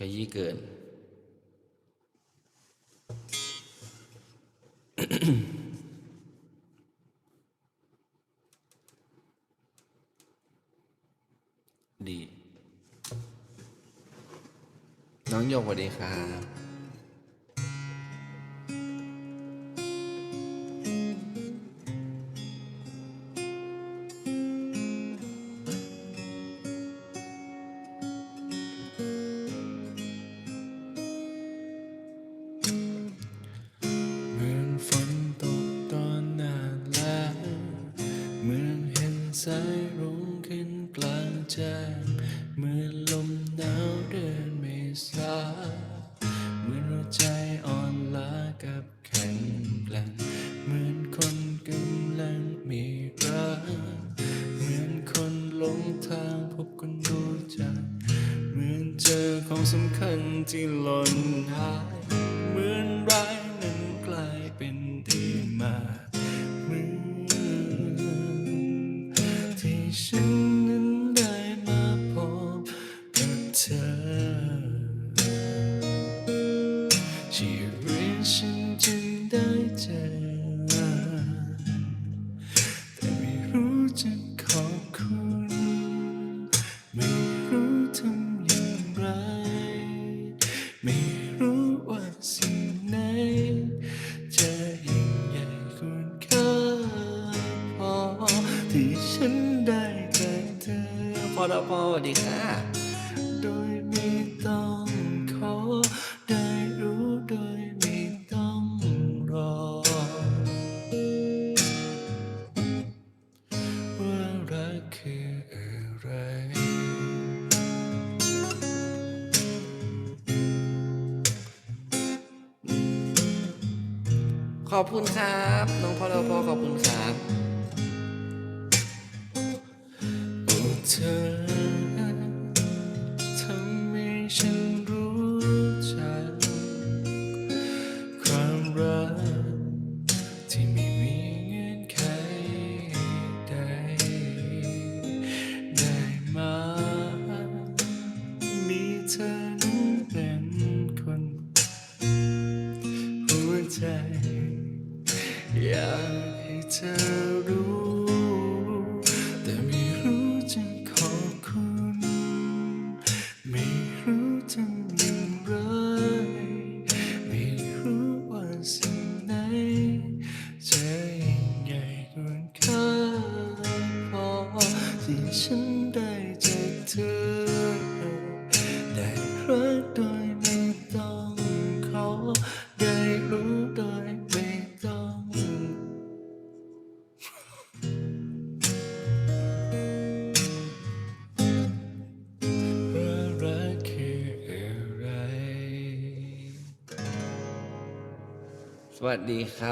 ขยี้เกิน ดี น้องโยกสวัสดีครับ เหมือนลมหนาวเดือนเมษาเหมือนหัวใจอ่อนล้ากับแข็งแกร่งเหมือนคนกำลังมีรักเหมือนคนหลงทางพบคนรู้จักเหมือนเจอของสำคัญที่หล่นหายเหมือนร้า ชีวิตฉันจึงได้เจอแต่ไม่รู้จะขอบคุณ ไม่รู้ทำอย่างไร ไม่รู้ว่าสิ่งไหน จะยิ่งใหญ่คุณค่าพอที่ฉันได้เจากเธอพอดพอสวัสดีค่ะโดย ขอบคุณครับ น้องพอลพอขอบคุณครับากให้เธอรู้ แต่ไม่รู้จะขอบคุณ ไม่รู้ทำอย่างไร ไม่รู้ว่าสิ่งไหนจะยิ่งใหญ่ควรค่าพอที่ฉันได้จากเธอ ได้รัก สวัสดีครับ